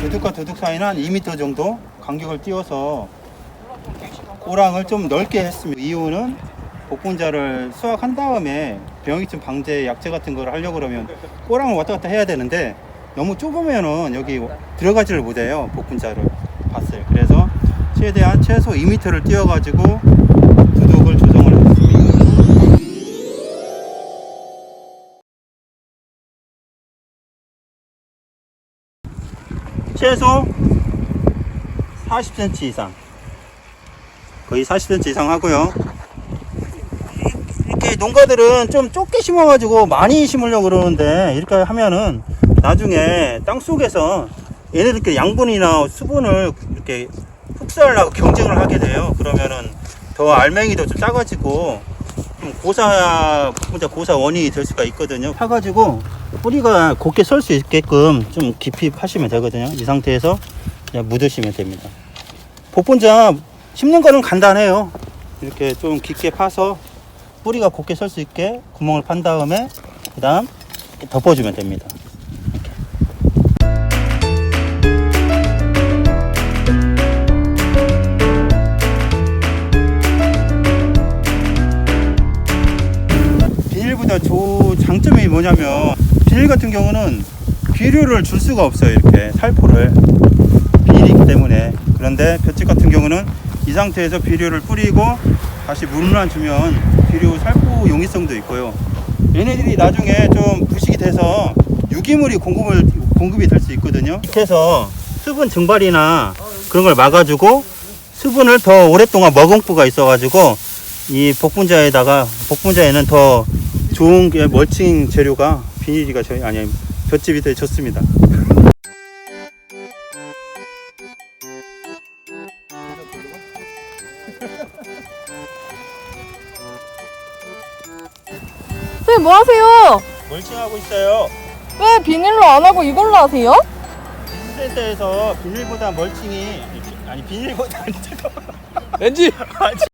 두둑과 두둑 사이는 한 2m 정도 간격을 띄워서 꼬랑을 좀 넓게 했습니다. 이유는 복분자를 수확한 다음에 병익증 방제 약재 같은 걸 하려고 그러면 꼬랑을 왔다 갔다 해야 되는데 너무 좁으면은 여기 들어가지를 못해요. 복분자를 밭을. 그래서 최대한 최소 2m를 띄워가지고 두둑을 조정을 했습니다. 최소 40cm 이상. 거의 40cm 이상 하고요. 이렇게 농가들은 좀 좁게 심어 가지고 많이 심으려고 그러는데 이렇게 하면은 나중에 땅 속에서 얘네들끼리 양분이나 수분을 이렇게 흡수하려고 경쟁을 하게 돼요. 그러면은 더 알맹이도 좀 작아지고 좀 고사 진짜 고사 원인이 될 수가 있거든요. 파가지고 뿌리가 곱게 설 수 있게끔 좀 깊이 파시면 되거든요. 이 상태에서 그냥 묻으시면 됩니다. 복분자 심는 거는 간단해요. 이렇게 좀 깊게 파서 뿌리가 곱게 설 수 있게 구멍을 판 다음에 그 다음 덮어주면 됩니다. 비닐보다 조 장점이 뭐냐면 비닐 같은 경우는 비료를 줄 수가 없어요 이렇게. 살포를. 비닐이기 때문에. 그런데 볏짚 같은 경우는 이 상태에서 비료를 뿌리고 다시 물만 주면 비료 살포 용이성도 있고요. 얘네들이 나중에 좀 부식이 돼서 유기물이 공급을 공급이 될 수 있거든요. 밑에서 수분 증발이나 그런 걸 막아주고 수분을 더 오랫동안 머금고가 있어가지고 이 복분자에다가 복분자에는 더 좋은 게 멀칭 재료가 비닐이가 저희 아니 볏짚이 되게 좋습니다. 네, 뭐 하세요? 멀칭하고 있어요. 왜 비닐로 안 하고 이걸로 하세요? 센터에서 비닐보다 멀칭이 아니 비닐보다 아니 렌지 아니